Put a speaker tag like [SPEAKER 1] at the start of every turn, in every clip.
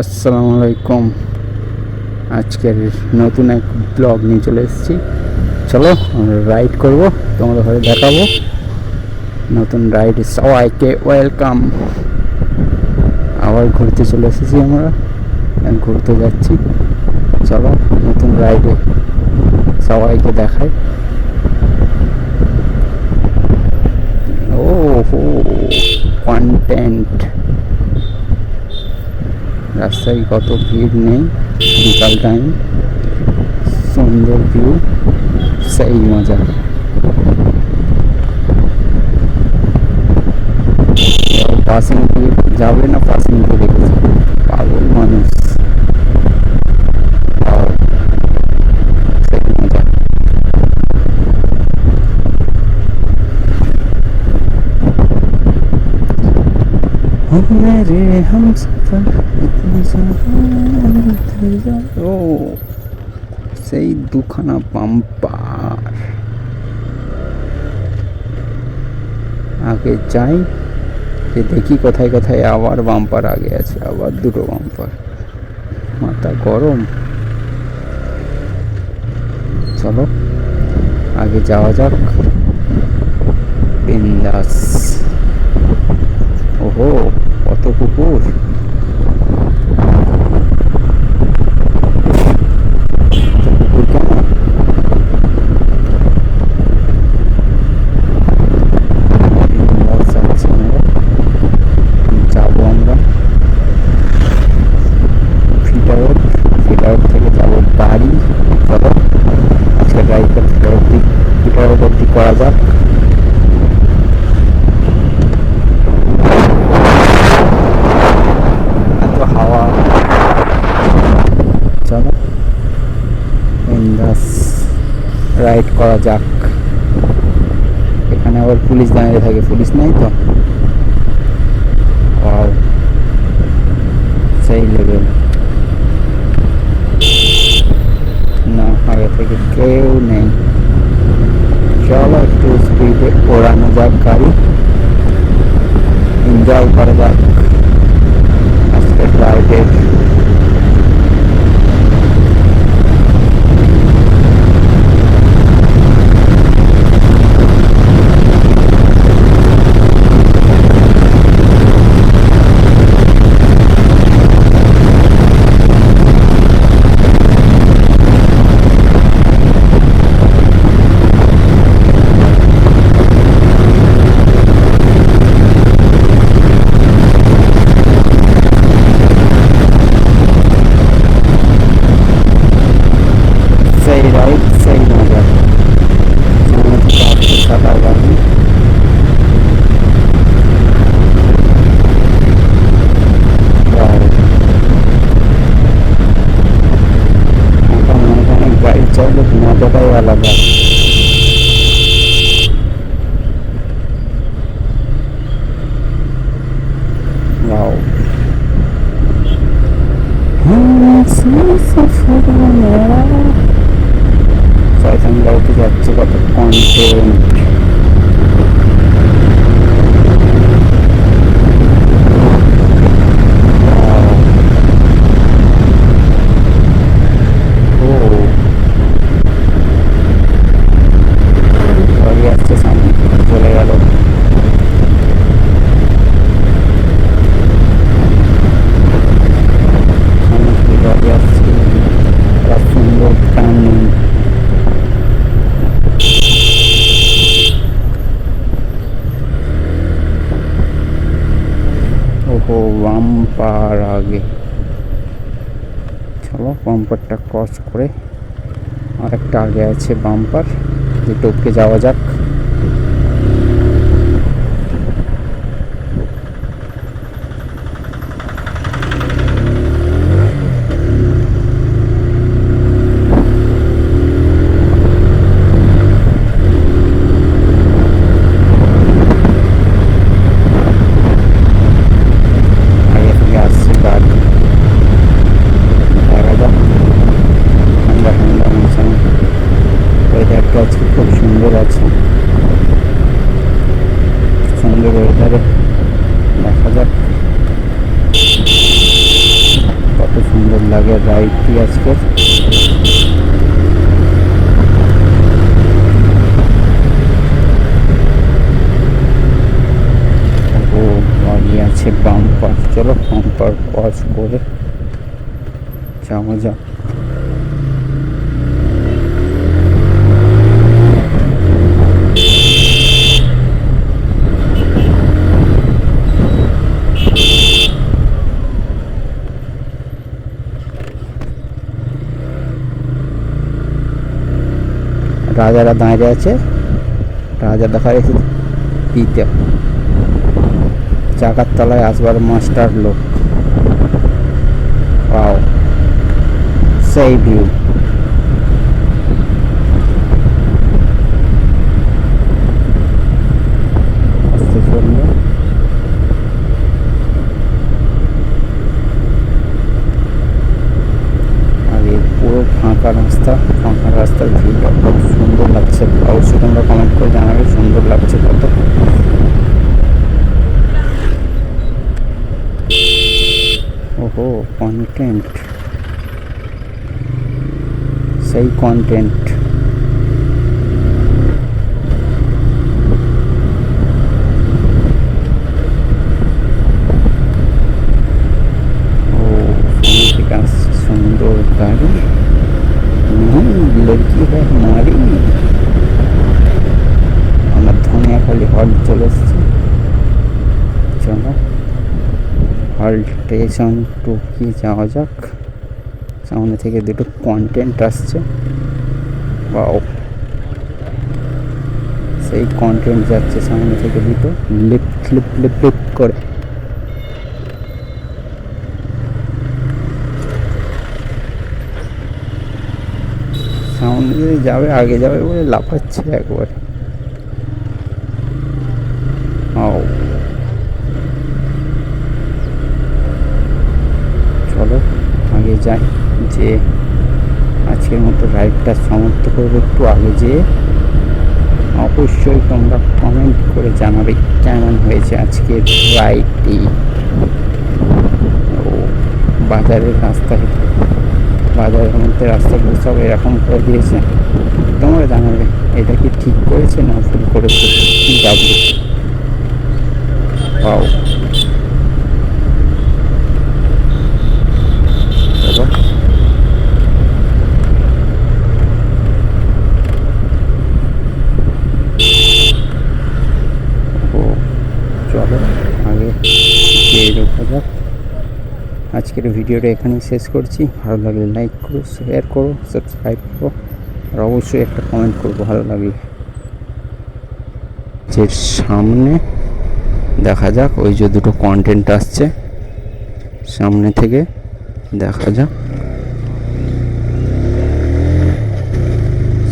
[SPEAKER 1] আসসালামু আলাইকুম। আজকের নতুন এক ব্লগ নিয়ে চলে এসেছি। চলো রাইড করব, তোমাদের ঘরে দেখাবো। নতুন রাইড, সবাইকে ওয়েলকাম। আবার ঘুরতে চলে এসেছি আমরা, ঘুরতে যাচ্ছি। চলো নতুন রাইডে সবাইকে দেখাই। ও কন্টেন্ট রাস্তায় কত ভিড় নেই, বিকাল টাইম সুন্দর ভিউ সেই মজা। পাসিং দিয়ে যাবে না পাসিং দিয়ে রেখেছে পাগল মানুষ। মেরে হাম ও সেই দুখানা পাম্পার আগে যাই যে দেখি কোথায় কোথায় আবার বাম্পার আগে আছে আবার দুটো বাম্পার মাথা গরম চলো আগে যাওয়া যাক বিন্দাস ওহো কত কুকুর। এত কুকুর কেন বিন্দাস যাচ্ছি আমরা। যাব আমরা ফিট আউট ফিট আউট থেকে যাব বাড়ি চলো আজকে driver fit out fit out অব্দি করা যাক এত হাওয়া চলো বিন্দাস রাইড করা যাক। এখানে আবার পুলিশ দাঁড়িয়ে থাকে। পুলিশ নেই তো. সেই লেভেল না, আগে থেকে কেউ নেই। চলো একটু স্পিডে ওড়ানো যাক গাড়ি। এনজয় করা যাক আজকের রাইডের সেই রাইড সেই মজা সামনে থেকে আসছে সাদা গাড়ি Wow. এখন এখানে গাড়ি চলে মজাটাই আলাদা Wow. শয়তান গাড়িতে যাচ্ছে কত কন্টেন্ট গাড়ি আসছে সামনে চলে গেল সামনে থেকে গাড়ি আসছে একটা সুন্দর টার্নিং ওহো বাম্পার আগে চলো বাম্পারটা ক্রস করে আরেকটা আগে আছে বাম্পার যে টপকে যাওয়া যাক আগে থেকে আসছে গাড়ি দেখা যাক ঠান্ডা ঠান্ডা মৌসুম ওয়েদারটা আজকে খুব সুন্দর আছে লাগে রাইডটি আজকের ও গাড়ি আছে বাম্পার চলো বাম্পার পজ করে যাওয়া যাক রাজারা দাঁড়িয়ে আছে। রাজা দেখা গেছে পিতে। চাকার তলায় আসবার মাস্টার লোক। সেই ভিউ আস্তে চলল আর এই পুরো ফাঁকা রাস্তা ফাঁকা রাস্তার ভিউটা খুব সুন্দর লাগছে অবশ্যই তোমরা কমেন্ট করে জানাবে সুন্দর লাগছে কত ওহো কন্টেন্ট সেই কন্টেন্ট সুন্দর গাড়ি? লড়কি হ্যাঁ মারি। আমার ধনে খালি হল চলে এসছে। হল স্টেশন টু কি যাওয়া যাক। সামনে থেকে দুটো কন্টেন্ট আসছে। বাও সেই কন্টেন্ট যাচ্ছে সামনে থেকে দুটো। লিপ লিপ লিপ লিপ করে। সামনে যাবে, আগে যাবে বলে লাফাচ্ছে একবার ও চলো আগে যাই যে আজকের মতো রাইডটা সমাপ্ত করব একটু আগে যেয়ে অবশ্যই তোমরা কমেন্ট করে জানাবে কেমন হয়েছে আজকের রাইডটি। ও, বাজারের রাস্তায় বাজারের মধ্যে রাস্তাগুলো সব এরকম করে দিয়েছে। তোমরা জানাবে, এটা কি ঠিক করেছে না ভুল করেছে? যাব পাও চলো ও চলো আগে গিয়ে ঢোকা যাক আজকের ভিডিওটা এখানেই শেষ করছি। ভালো লাগলে লাইক করো শেয়ার করো সাবস্ক্রাইব করো, আর অবশ্যই একটা কমেন্ট করব ভালো লাগলে। যে সামনে দেখা যাক, ওই যে দুটো কন্টেন্ট আসছে। সামনে থেকে দেখা যাক।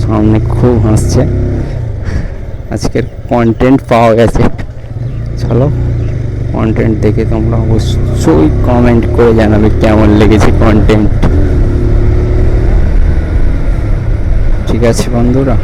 [SPEAKER 1] সামনে খুব হাসছে। আজকের কন্টেন্ট পাওয়া গেছে। চলো। কন্টেন্ট দেখে তোমরা অবশ্যই কমেন্ট করে জানাবে কেমন লেগেছে কন্টেন্ট ঠিক আছে বন্ধুরা।